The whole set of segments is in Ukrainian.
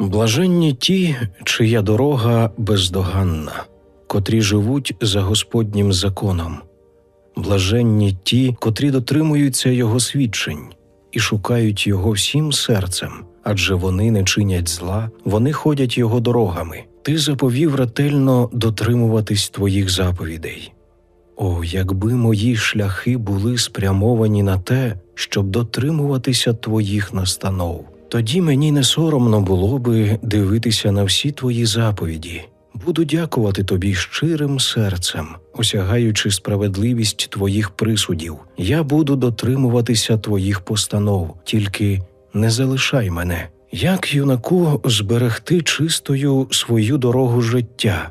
Блаженні ті, чия дорога бездоганна, котрі живуть за Господнім законом. Блаженні ті, котрі дотримуються Його свідчень і шукають Його всім серцем, адже вони не чинять зла, вони ходять Його дорогами. Ти заповів ретельно дотримуватись твоїх заповідей. О, якби мої шляхи були спрямовані на те, щоб дотримуватися твоїх настанов, тоді мені не соромно було би дивитися на всі твої заповіді. Буду дякувати тобі щирим серцем, осягаючи справедливість твоїх присудів. Я буду дотримуватися твоїх постанов, тільки не залишай мене. Як юнаку зберегти чистою свою дорогу життя,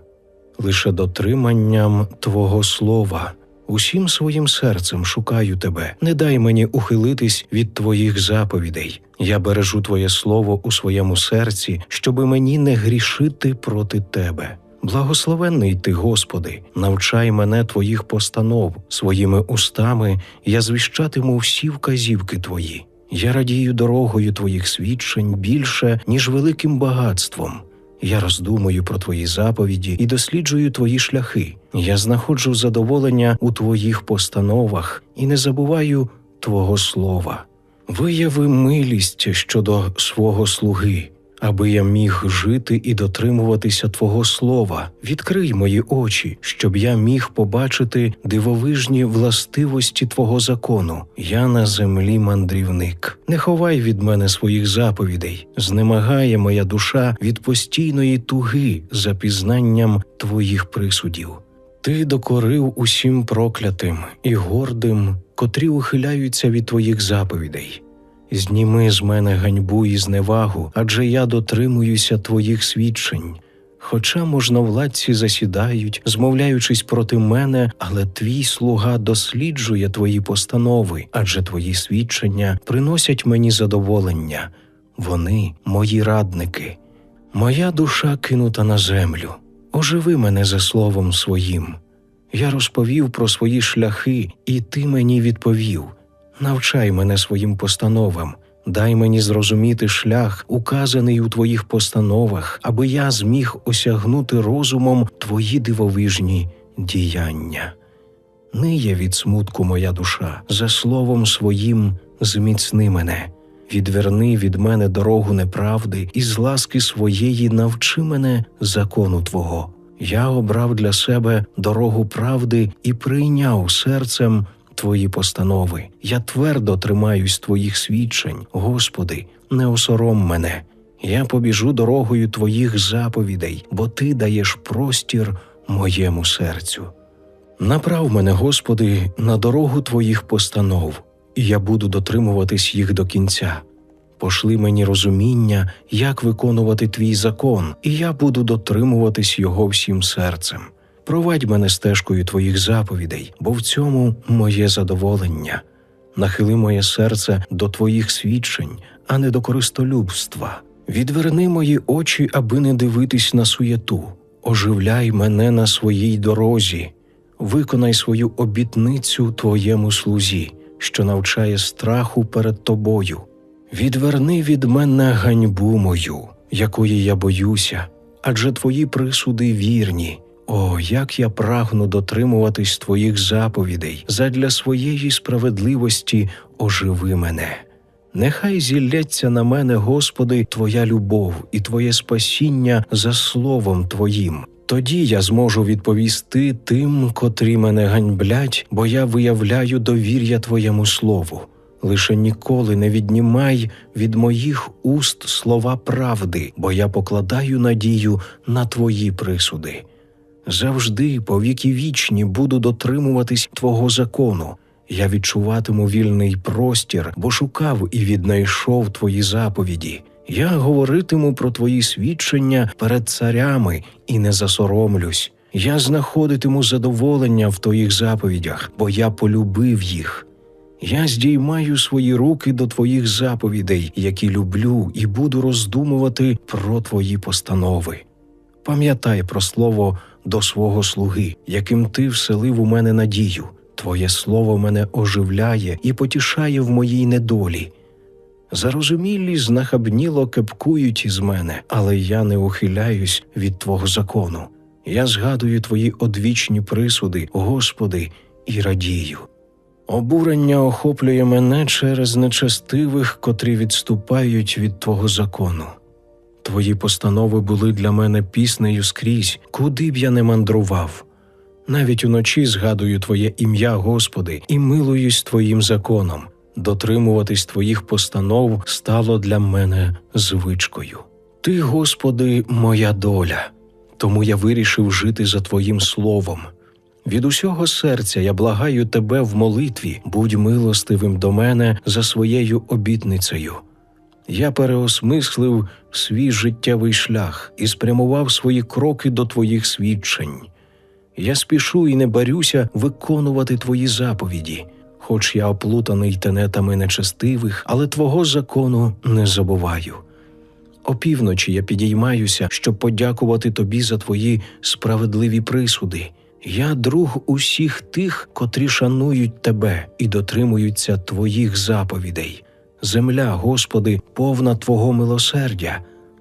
лише дотриманням Твого слова. Усім своїм серцем шукаю тебе. Не дай мені ухилитись від твоїх заповідей. Я бережу Твоє слово у своєму серці, щоби мені не грішити проти тебе. Благословенний ти, Господи, навчай мене Твоїх постанов, своїми устами я звіщатиму всі вказівки Твої. Я радію дорогою Твоїх свідчень більше, ніж великим багатством. Я роздумую про твої заповіді і досліджую твої шляхи. Я знаходжу задоволення у твоїх постановах і не забуваю Твого слова. Вияви милість щодо свого слуги, аби я міг жити і дотримуватися Твого слова. Відкрий мої очі, щоб я міг побачити дивовижні властивості Твого закону. Я на землі мандрівник. Не ховай від мене своїх заповідей. Знемагає моя душа від постійної туги за пізнанням Твоїх присудів. Ти докорив усім проклятим і гордим, котрі ухиляються від Твоїх заповідей. Зніми з мене ганьбу і зневагу, адже я дотримуюся твоїх свідчень. Хоча можновладці засідають, змовляючись проти мене, але твій слуга досліджує твої постанови, адже твої свідчення приносять мені задоволення. Вони мої радники. Моя душа кинута на землю. Оживи мене за словом своїм. Я розповів про свої шляхи, і ти мені відповів. Навчай мене своїм постановам, дай мені зрозуміти шлях, указаний у твоїх постановах, аби я зміг осягнути розумом твої дивовижні діяння. Ниє від смутку моя душа, за словом своїм зміцни мене, відверни від мене дорогу неправди і з ласки своєї навчи мене закону Твого. Я обрав для себе дорогу правди і прийняв серцем Твої постанови. Я твердо тримаюсь Твоїх свідчень, Господи, не осором мене. Я побіжу дорогою Твоїх заповідей, бо Ти даєш простір моєму серцю. Направ мене, Господи, на дорогу Твоїх постанов, і я буду дотримуватись їх до кінця. Пошли мені розуміння, як виконувати Твій закон, і я буду дотримуватись його всім серцем. Провадь мене стежкою Твоїх заповідей, бо в цьому моє задоволення. Нахили моє серце до Твоїх свідчень, а не до користолюбства. Відверни мої очі, аби не дивитись на суєту. Оживляй мене на своїй дорозі, виконай свою обітницю Твоєму слузі, що навчає страху перед Тобою. Відверни від мене ганьбу мою, якої я боюся, адже Твої присуди вірні. О, як я прагну дотримуватись твоїх заповідей, задля своєї справедливості оживи мене. Нехай зілляться на мене, Господи, Твоя любов і Твоє спасіння за словом Твоїм. Тоді я зможу відповісти тим, котрі мене ганьблять, бо я виявляю довір'я Твоєму слову. Лише ніколи не віднімай від моїх уст слова правди, бо я покладаю надію на Твої присуди. Завжди, по віки вічні, буду дотримуватись Твого закону. Я відчуватиму вільний простір, бо шукав і віднайшов Твої заповіді. Я говоритиму про Твої свідчення перед царями і не засоромлюсь. Я знаходитиму задоволення в Твоїх заповідях, бо я полюбив їх. Я здіймаю свої руки до Твоїх заповідей, які люблю, і буду роздумувати про Твої постанови. Пам'ятай про слово до свого слуги, яким ти вселив у мене надію. Твоє слово мене оживляє і потішає в моїй недолі. Зарозумілі знахабніло кепкують із мене, але я не ухиляюсь від Твого закону. Я згадую Твої одвічні присуди, Господи, і радію. Обурення охоплює мене через нечестивих, котрі відступають від Твого закону. Твої постанови були для мене піснею скрізь, куди б я не мандрував. Навіть уночі згадую Твоє ім'я, Господи, і милуюсь Твоїм законом. Дотримуватись Твоїх постанов стало для мене звичкою. Ти, Господи, моя доля, тому я вирішив жити за Твоїм словом. Від усього серця я благаю Тебе в молитві, будь милостивим до мене за своєю обітницею. Я переосмислив свій життєвий шлях і спрямував свої кроки до Твоїх свідчень. Я спішу і не барюся виконувати Твої заповіді, хоч я оплутаний тенетами нечестивих, але Твого закону не забуваю. Опівночі я підіймаюся, щоб подякувати Тобі за Твої справедливі присуди. Я друг усіх тих, котрі шанують Тебе і дотримуються Твоїх заповідей. Земля, Господи, повна Твого милосердя,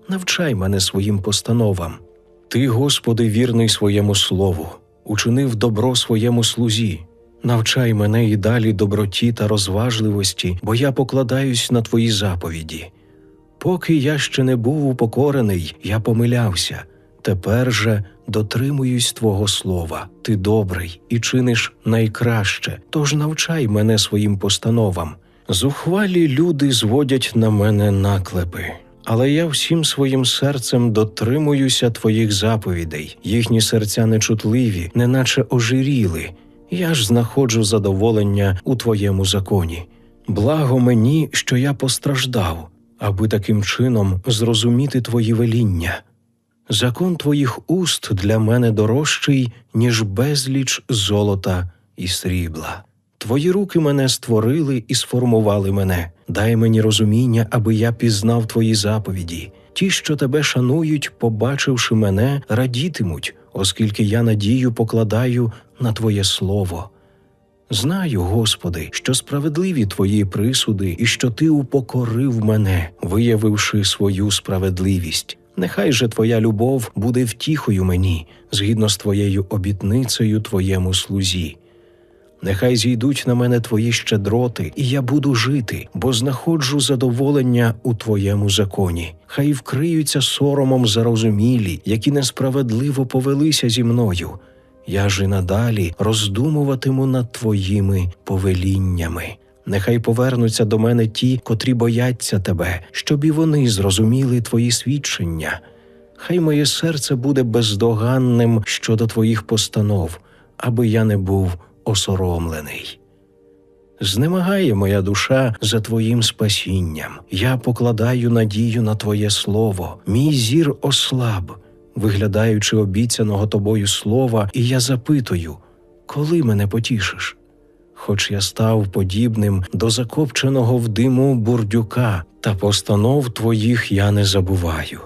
навчай мене своїм постановам. Ти, Господи, вірний своєму слову, учинив добро своєму слузі. Навчай мене і далі доброті та розважливості, бо я покладаюсь на Твої заповіді. Поки я ще не був упокорений, я помилявся. Тепер же дотримуюсь Твого слова. Ти добрий і чиниш найкраще, тож навчай мене своїм постановам. Зухвалі люди зводять на мене наклепи, але я всім своїм серцем дотримуюся Твоїх заповідей. Їхні серця нечутливі, неначе ожиріли. Я ж знаходжу задоволення у Твоєму законі. Благо мені, що я постраждав, аби таким чином зрозуміти Твої веління. Закон Твоїх уст для мене дорожчий, ніж безліч золота і срібла. Твої руки мене створили і сформували мене. Дай мені розуміння, аби я пізнав Твої заповіді. Ті, що тебе шанують, побачивши мене, радітимуть, оскільки я надію покладаю на Твоє Слово. Знаю, Господи, що справедливі Твої присуди, і що Ти упокорив мене, виявивши свою справедливість. Нехай же Твоя любов буде втіхою мені, згідно з Твоєю обітницею Твоєму слузі. Нехай зійдуть на мене Твої щедроти, і я буду жити, бо знаходжу задоволення у Твоєму законі. Хай вкриються соромом зарозумілі, які несправедливо повелися зі мною. Я ж і надалі роздумуватиму над Твоїми повеліннями. Нехай повернуться до мене ті, котрі бояться тебе, щоб і вони зрозуміли твої свідчення. Хай моє серце буде бездоганним щодо твоїх постанов, аби я не був осоромлений. Знемагає моя душа за Твоїм спасінням. Я покладаю надію на Твоє Слово, мій зір ослаб, виглядаючи обіцяного тобою слова, і я запитую, коли мене потішиш? Хоч я став подібним до закопченого в диму бурдюка, та постанов твоїх я не забуваю.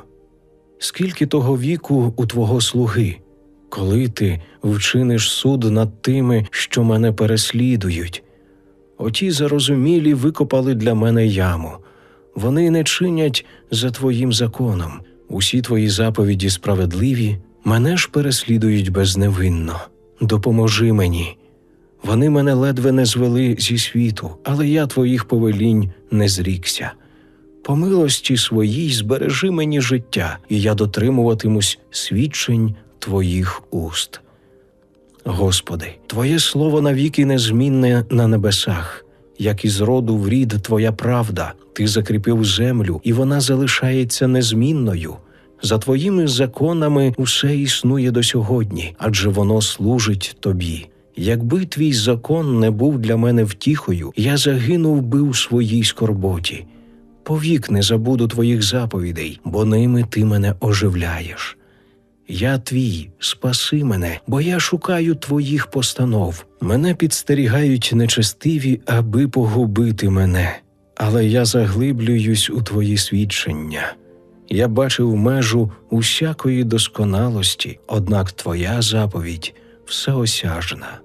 Скільки того віку у твого слуги, коли ти вчиниш суд над тими, що мене переслідують? Оті зарозумілі викопали для мене яму. Вони не чинять за твоїм законом. Усі твої заповіді справедливі, мене ж переслідують безневинно. Допоможи мені. Вони мене ледве не звели зі світу, але я твоїх повелінь не зрікся. По милості своїй збережи мені життя, і я дотримуватимусь свідчень твоїх уст. Господи, Твоє слово навіки незмінне на небесах, як із роду в рід Твоя правда, Ти закріпив землю, і вона залишається незмінною. За Твоїми законами усе існує до сьогодні, адже воно служить Тобі. Якби твій закон не був для мене втіхою, я загинув би у своїй скорботі. Повік не забуду твоїх заповідей, бо ними ти мене оживляєш. Я твій, спаси мене, бо я шукаю твоїх постанов. Мене підстерігають нечестиві, аби погубити мене, але я заглиблююсь у твої свідчення. Я бачив межу усякої досконалості, однак твоя заповідь всеосяжна.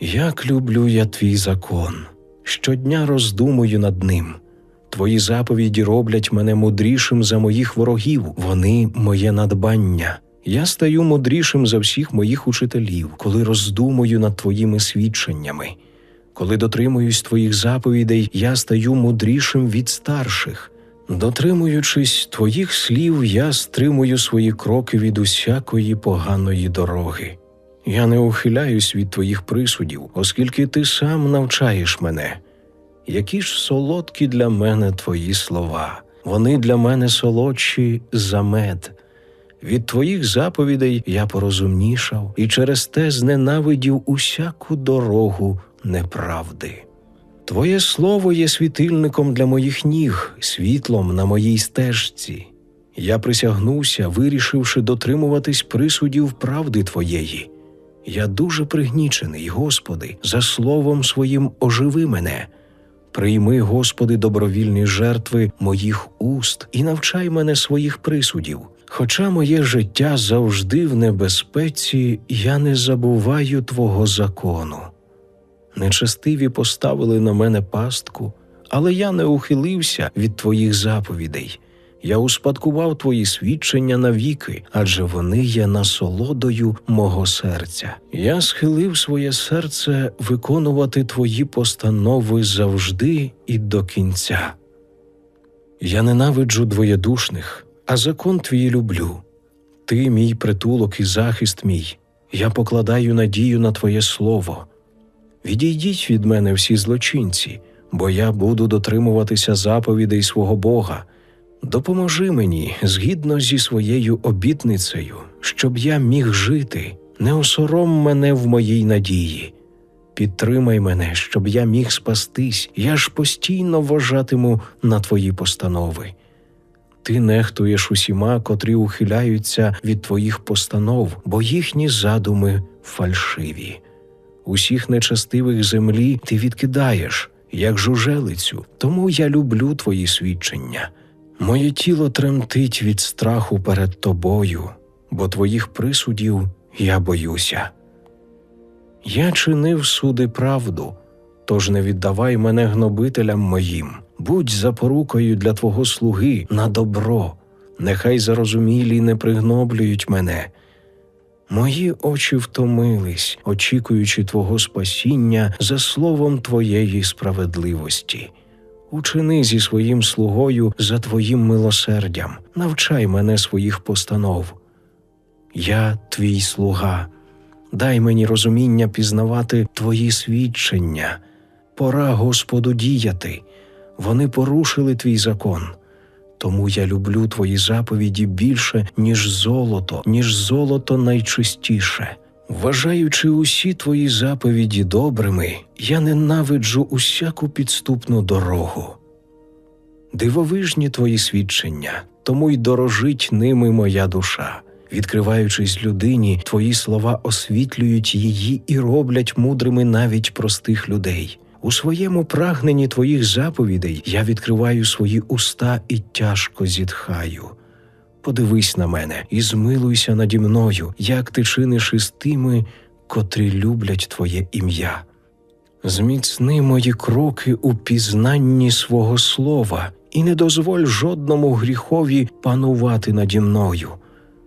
Як люблю я твій закон, щодня роздумую над ним. Твої заповіді роблять мене мудрішим за моїх ворогів, вони моє надбання. Я стаю мудрішим за всіх моїх учителів, коли роздумую над твоїми свідченнями. Коли дотримуюсь твоїх заповідей, я стаю мудрішим від старших. Дотримуючись твоїх слів, я стримую свої кроки від усякої поганої дороги. Я не ухиляюсь від твоїх присудів, оскільки ти сам навчаєш мене. Які ж солодкі для мене твої слова, вони для мене солодші за мед. Від твоїх заповідей я порозумнішав і через те зненавидів усяку дорогу неправди. Твоє слово є світильником для моїх ніг, світлом на моїй стежці. Я присягнувся, вирішивши дотримуватись присудів правди Твоєї. Я дуже пригнічений, Господи, за словом своїм оживи мене. Прийми, Господи, добровільні жертви моїх уст і навчай мене своїх присудів. Хоча моє життя завжди в небезпеці, я не забуваю Твого закону. Нечестиві поставили на мене пастку, але я не ухилився від Твоїх заповідей. Я успадкував Твої свідчення навіки, адже вони є насолодою мого серця. Я схилив своє серце виконувати Твої постанови завжди і до кінця. Я ненавиджу двоєдушних, а закон твій люблю. Ти, мій притулок і захист мій, я покладаю надію на Твоє слово. Відійдіть від мене всі злочинці, бо я буду дотримуватися заповідей свого Бога. Допоможи мені згідно зі своєю обітницею, щоб я міг жити, не осором мене в моїй надії. Підтримай мене, щоб я міг спастись, я ж постійно вважатиму на твої постанови. Ти нехтуєш усіма, котрі ухиляються від твоїх постанов, бо їхні задуми фальшиві. Усіх нечестивих землі ти відкидаєш, як жужелицю, тому я люблю твої свідчення. Моє тіло тремтить від страху перед тобою, бо твоїх присудів я боюся. Я чинив суди правду, тож не віддавай мене гнобителям моїм, будь запорукою для твого слуги на добро, нехай зарозумілі не пригноблюють мене. Мої очі втомились, очікуючи Твого спасіння за словом Твоєї справедливості. Учини зі своїм слугою за Твоїм милосердям, навчай мене своїх постанов. Я твій слуга, дай мені розуміння пізнавати Твої свідчення. Пора Господу діяти. Вони порушили твій закон. Тому я люблю твої заповіді більше, ніж золото, ніж золото найчистіше. Вважаючи усі твої заповіді добрими, я ненавиджу усяку підступну дорогу. Дивовижні твої свідчення, тому й дорожить ними моя душа. Відкриваючись людині, твої слова освітлюють її і роблять мудрими навіть простих людей. У своєму прагненні твоїх заповідей я відкриваю свої уста і тяжко зітхаю. Подивись на мене і змилуйся наді мною, як ти чиниш із тими, котрі люблять Твоє ім'я. Зміцни мої кроки у пізнанні свого слова і не дозволь жодному гріхові панувати наді мною.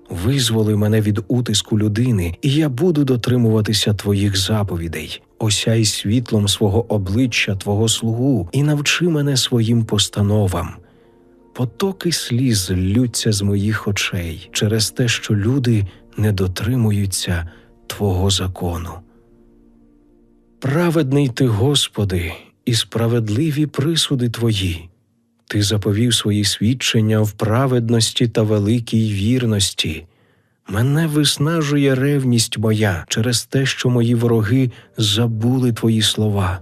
Визволи мене від утиску людини, і я буду дотримуватися твоїх заповідей. Осяй світлом свого обличчя Твого слугу і навчи мене своїм постановам. Потоки сліз ллються з моїх очей через те, що люди не дотримуються Твого закону. Праведний ти, Господи, і справедливі присуди Твої. Ти заповів свої свідчення в праведності та великій вірності. Мене виснажує ревність моя через те, що мої вороги забули твої слова.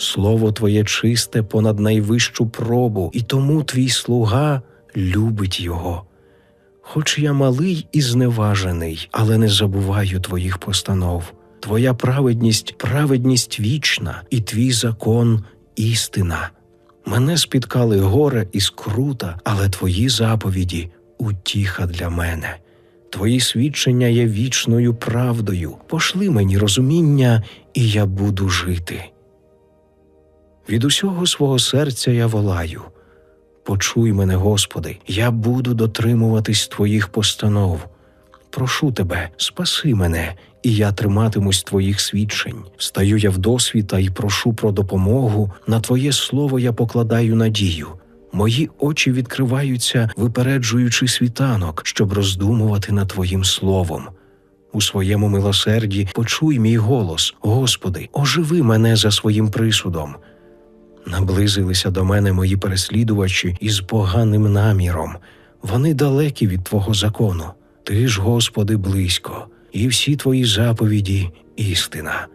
Слово Твоє чисте понад найвищу пробу, і тому твій слуга любить його. Хоч я малий і зневажений, але не забуваю твоїх постанов. Твоя праведність праведність вічна, і твій закон істина. Мене спіткали горе і скрута, але твої заповіді утіха для мене. Твої свідчення є вічною правдою. Пошли мені розуміння, і я буду жити. Від усього свого серця я волаю, Почуй мене, Господи, я буду дотримуватись Твоїх постанов. Прошу тебе, спаси мене, і я триматимусь Твоїх свідчень. Стаю я в досвіта і прошу про допомогу. На Твоє слово я покладаю надію. Мої очі відкриваються, випереджуючи світанок, щоб роздумувати над Твоїм словом. У своєму милосерді почуй мій голос, Господи, оживи мене за своїм присудом. Наблизилися до мене мої переслідувачі із поганим наміром. Вони далекі від Твого закону. Ти ж, Господи, близько, і всі Твої заповіді істина.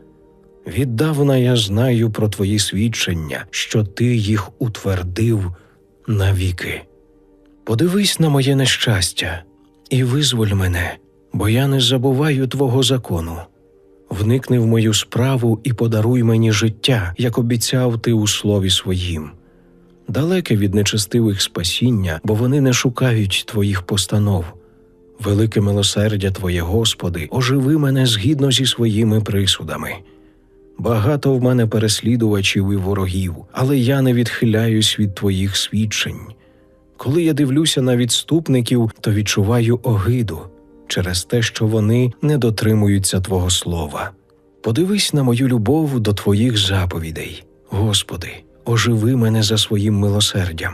Віддавна я знаю про Твої свідчення, що Ти їх утвердив навіки. Подивись на моє нещастя і визволь мене, бо я не забуваю Твого закону. Вникни в мою справу і подаруй мені життя, як обіцяв ти у слові своїм. Далеке від нечестивих спасіння, бо вони не шукають твоїх постанов. Велике милосердя Твоє, Господи, оживи мене згідно зі своїми присудами. Багато в мене переслідувачів і ворогів, але я не відхиляюсь від Твоїх свідчень. Коли я дивлюся на відступників, то відчуваю огиду через те, що вони не дотримуються Твого слова. Подивись на мою любов до Твоїх заповідей, Господи, оживи мене за своїм милосердям.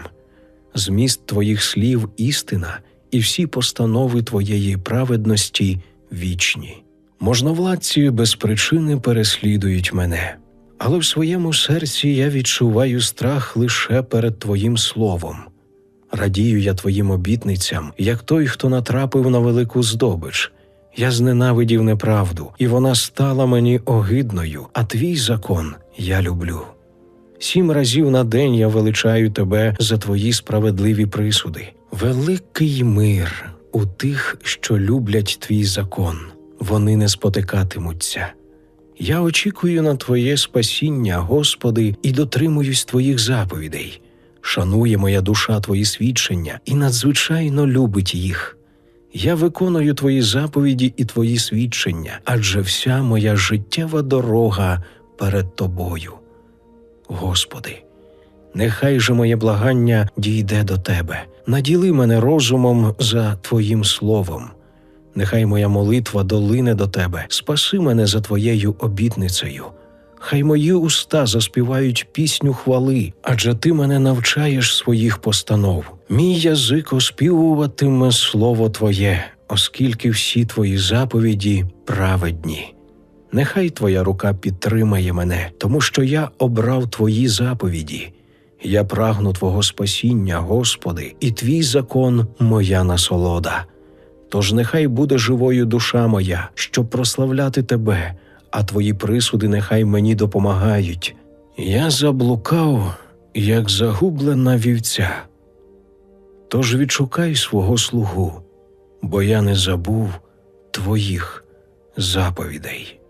Зміст Твоїх слів істина, і всі постанови Твоєї праведності вічні. Можновладці без причини переслідують мене, але в своєму серці я відчуваю страх лише перед Твоїм словом. Радію я твоїм обітницям, як той, хто натрапив на велику здобич. Я зненавидів неправду, і вона стала мені огидною, а твій закон я люблю. Сім разів на день я величаю тебе за твої справедливі присуди. Великий мир у тих, що люблять твій закон, вони не спотикатимуться. Я очікую на Твоє спасіння, Господи, і дотримуюсь Твоїх заповідей. Шанує моя душа Твої свідчення і надзвичайно любить їх. Я виконую Твої заповіді і Твої свідчення, адже вся моя життєва дорога перед Тобою. Господи, нехай же моє благання дійде до Тебе, наділи мене розумом за Твоїм словом. Нехай моя молитва долине до Тебе, спаси мене за Твоєю обітницею. Хай мої уста заспівають пісню хвали, адже ти мене навчаєш своїх постанов. Мій язик оспівуватиме слово Твоє, оскільки всі твої заповіді праведні. Нехай Твоя рука підтримає мене, тому що я обрав Твої заповіді. Я прагну Твого спасіння, Господи, і Твій закон моя насолода. Тож нехай буде живою душа моя, щоб прославляти Тебе, а Твої присуди нехай мені допомагають. Я заблукав, як загублена вівця. Тож відшукай свого слугу, бо я не забув Твоїх заповідей.